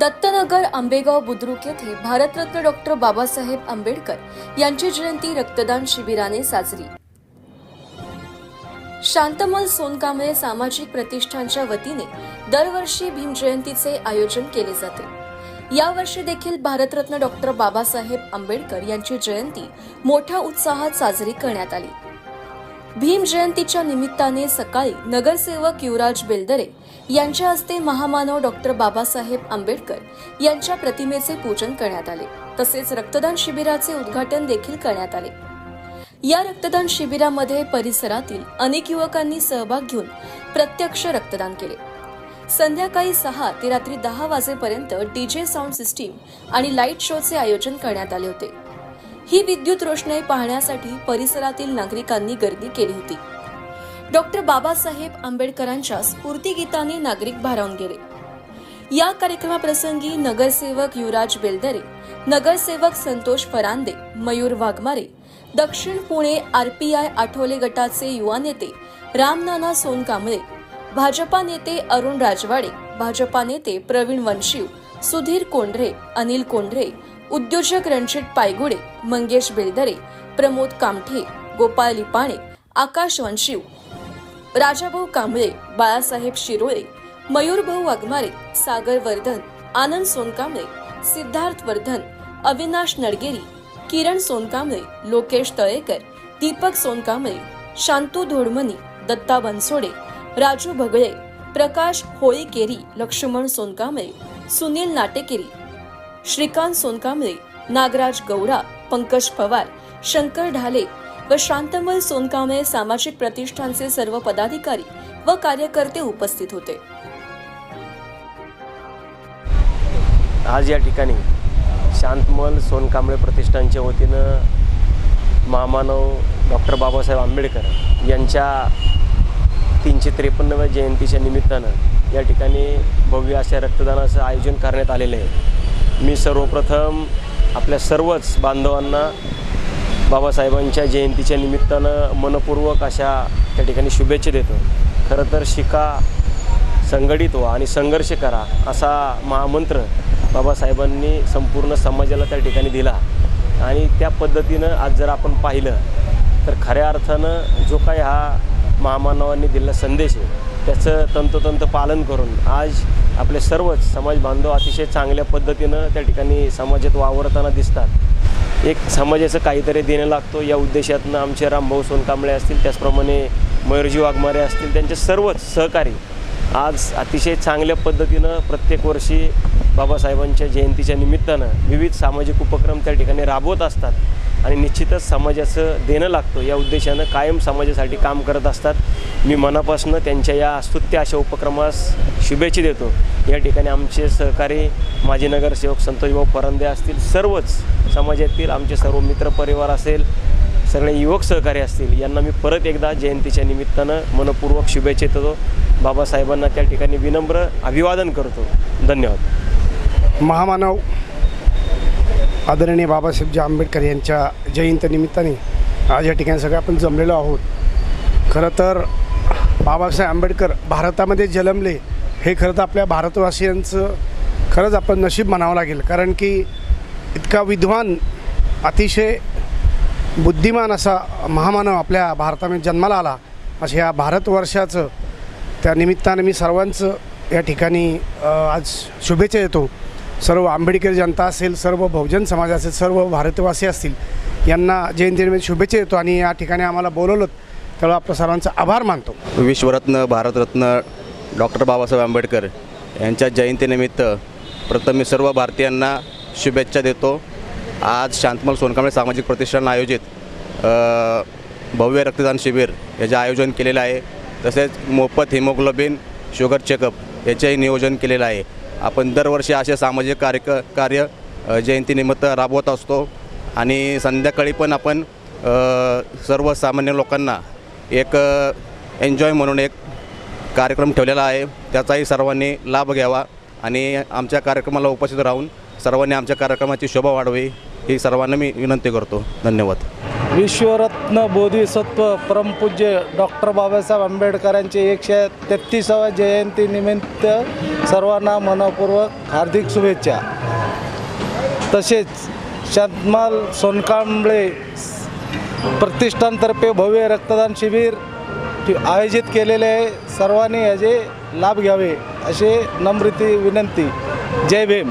दत्तनगर आंबेगाव बुद्रुक येथे भारतरत्न डॉक्टर बाबासाहेब आंबेडकर यांची जयंती रक्तदान शिबिराने साजरी. शांतमल सोनकांबळे सामाजिक प्रतिष्ठानच्या वतीने दरवर्षी भीमजयंतीचे आयोजन केले जाते. यावर्षी देखील भारतरत्न डॉक्टर बाबासाहेब आंबेडकर यांची जयंती मोठ्या उत्साहात साजरी करण्यात आली. भीम जयंतीच्या निमित्ताने सकाळी नगरसेवक युवराज बेलदरे यांच्या हस्ते महामानव डॉक्टर बाबासाहेब आंबेडकर यांच्या प्रतिमेचे पूजन करण्यात आले. तसेच रक्तदान शिबिराचे उद्घाटन देखील करण्यात आले. या रक्तदान शिबिरामध्ये परिसरातील अनेक युवकांनी सहभाग घेऊन प्रत्यक्ष रक्तदान केले. संध्याकाळी सहा ते रात्री दहा वाजेपर्यंत डीजे साऊंड सिस्टीम आणि लाइट शोचे आयोजन करण्यात आले होते. ही विद्युत रोषणाई पाहण्यासाठी परिसरातील नागरिकांनी गर्दी केली होती. डॉक्टर बाबासाहेब आंबेडकरांच्या स्फूर्तीगीताने नागरिक भारावून गेले. या कार्यक्रमाप्रसंगी नगरसेवक युवराज बेलदरे नगरसेवक संतोष फरांदे मयूर वाघमारे दक्षिण पुणे आरपीआय आठवले गटाचे युवा नेते रामनाना सोनकांबळे भाजपा नेते अरुण राजवाडे भाजपा नेते प्रवीण वंशीव सुधीर कोंढरे अनिल कोंढरे उद्योजक रणजित पायगुडे मंगेश बेलदरे प्रमोद कामठे गोपाळ लिपाणे आकाश वनशिव राजाभाऊ कांबळे बाळासाहेब शिरोळे मयूरभाऊ वाघमारे सागर वर्धन आनंद सोनकांबळे सिद्धार्थ वर्धन अविनाश नडगेरी किरण सोनकांबळे लोकेश तळेकर दीपक सोनकांबळे शांतू धोडमनी दत्ता बनसोडे राजू भगळे प्रकाश होळीकेरी लक्ष्मण सोनकांबळे सुनील नाटेकेरी श्रीकांत सोनकांबळे नागराज गौडा पंकज पवार शंकर ढाले व शांतमल सोनकांबळे सामाजिक प्रतिष्ठानचे सर्व पदाधिकारी व कार्यकर्ते उपस्थित होते. आज या ठिकाणी शांतमल सोनकांबळे प्रतिष्ठानच्या वतीनं महामानव डॉक्टर बाबासाहेब आंबेडकर यांच्या तीनशे त्रेपन्नव्या जयंतीच्या निमित्तानं या ठिकाणी भव्य अशा रक्तदानाचं आयोजन करण्यात आलेलं आहे. मी सर्वप्रथम आपल्या सर्वच बांधवांना बाबासाहेबांच्या जयंतीच्या निमित्तानं मनपूर्वक अशा त्या ठिकाणी शुभेच्छा देतो. खरं तर शिका संघटित व्हा आणि संघर्ष करा असा महामंत्र बाबासाहेबांनी संपूर्ण समाजाला त्या ठिकाणी दिला. आणि त्या पद्धतीनं आज जर आपण पाहिलं तर खऱ्या अर्थानं जो काही हा महामानवांनी दिलेला संदेश आहे त्याचं तंतोतंत पालन करून आज आपले सर्वच समाज बांधव अतिशय चांगल्या पद्धतीनं त्या ठिकाणी समाजात वावरताना दिसतात. एक समाजाचं काहीतरी देणं लागतो. या उद्देशातनं आमचे रामभाऊ सोनकांबळे असतील त्याचप्रमाणे मयूरजी वाघमारे असतील त्यांचे सर्वच सहकारी आज अतिशय चांगल्या पद्धतीनं प्रत्येक वर्षी बाबासाहेबांच्या जयंतीच्या निमित्तानं विविध सामाजिक उपक्रम त्या ठिकाणी राबवत असतात आणि निश्चितच समाजाचं देणं लागतो. या उद्देशानं कायम समाजासाठी काम करत असतात. मी मनापासून त्यांच्या या स्तुत्य अशा उपक्रमास शुभेच्छा देतो. या ठिकाणी आमचे सहकारी माजी नगरसेवक संतोषभाऊ फरांदे असतील सर्वच समाजातील आमचे सर्व मित्रपरिवार असेल सगळे युवक सहकारी असतील यांना मी परत एकदा जयंतीच्या निमित्तानं मनपूर्वक शुभेच्छा देतो. बाबासाहेबांना त्या ठिकाणी विनम्र अभिवादन करतो. धन्यवाद. महामानव आदरणीय बाबासाहेबजी आंबेडकर यांच्या जयंतीनिमित्ताने आज या ठिकाणी सगळे आपण जमलेलो आहोत. खरं तर बाबासाहेब आंबेडकर भारतामध्ये जन्मले हे खरं तर आपल्या भारतवासियांचं खरंच आपण नशीब म्हणावं लागेल. कारण की इतका विद्वान अतिशय बुद्धिमान असा महामानव आपल्या भारतामध्ये जन्माला आला. अशा या भारतवर्षाचं त्या निमित्तानं मी सर्वांचं या ठिकाणी आज शुभेच्छा देतो. सर्व आंबेडकर जनता असेल सर्व बहुजन समाज असेल सर्व भारतवासी असतील यांना जयंतीनिमित्त शुभेच्छा देतो. आणि या ठिकाणी आम्हाला बोलवलं त्यामुळे आपल्या सर्वांचा आभार मानतो. विश्वरत्न भारतरत्न डॉक्टर बाबासाहेब आंबेडकर यांच्या जयंतीनिमित्त प्रथम मी सर्व भारतीयांना शुभेच्छा देतो. आज शांतमल सोनकांबळे सामाजिक प्रतिष्ठान आयोजित भव्य रक्तदान शिबिर याचे आयोजन केलेलं आहे तसेच मोफत हिमोग्लोबिन शुगर चेकअप याचेही नियोजन केलेलं आहे. आपण दरवर्षी असे सामाजिक कार्य कार्य जयंतीनिमित्त राबवत असतो आणि संध्याकाळी पण आपण सर्वसामान्य लोकांना एक एन्जॉय म्हणून एक कार्यक्रम ठेवलेला आहे. त्याचाही सर्वांनी लाभ घ्यावा आणि आमच्या कार्यक्रमाला उपस्थित राहून सर्वांनी आमच्या कार्यक्रमाची शोभा वाढवी ही सर्वांना मी विनंती करतो. धन्यवाद. विश्वरत्न बोधिसत्व परमपूज्य डॉक्टर बाबासाहेब आंबेडकरांची एकशे तेहतीसाव्या जयंतीनिमित्त सर्वांना मनपूर्वक हार्दिक शुभेच्छा. तसेच शांतमाल सोनकांबळे प्रतिष्ठानतर्फे भव्य रक्तदान शिबिर आयोजित केलेले आहे. सर्वांनी याचे लाभ घ्यावे असे नम्रती विनंती. जय भीम.